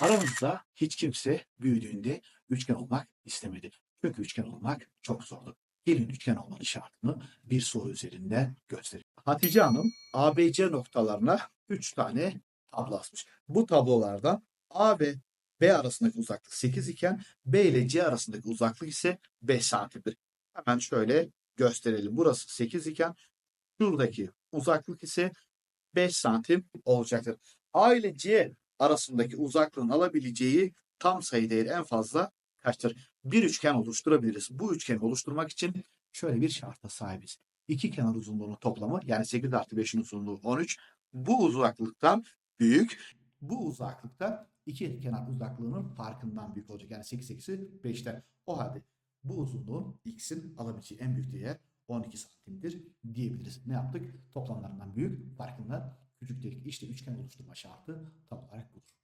Aramızda hiç kimse büyüdüğünde üçgen olmak istemedi. Çünkü üçgen olmak çok zordu. Gelin üçgen olmanın şartını bir soru üzerinden göstereyim. Hatice Hanım ABC noktalarına 3 tane tablo asmış. Bu tablolardan A ve B arasındaki uzaklık 8 iken B ile C arasındaki uzaklık ise 5 santimdir. Hemen şöyle gösterelim. Burası 8 iken şuradaki uzaklık ise 5 santim olacaktır. A ile C arasındaki uzaklığın alabileceği tam sayı değeri en fazla kaçtır? Bir üçgen oluşturabiliriz. Bu üçgeni oluşturmak için şöyle bir şarta sahibiz. İki kenar uzunluğunun toplamı yani 8 artı 5'in uzunluğu 13. Bu uzaklıktan büyük. Bu uzaklıkta iki kenar uzaklığının farkından büyük olacak. Yani 8 eksi 5'ten. O halde bu uzunluğun x'in alabileceği en büyük değer 12 santimdir diyebiliriz. Ne yaptık? Toplamlarından büyük, farkından küçük dedik. İşte üçgen oluşturma şartı tam olarak budur.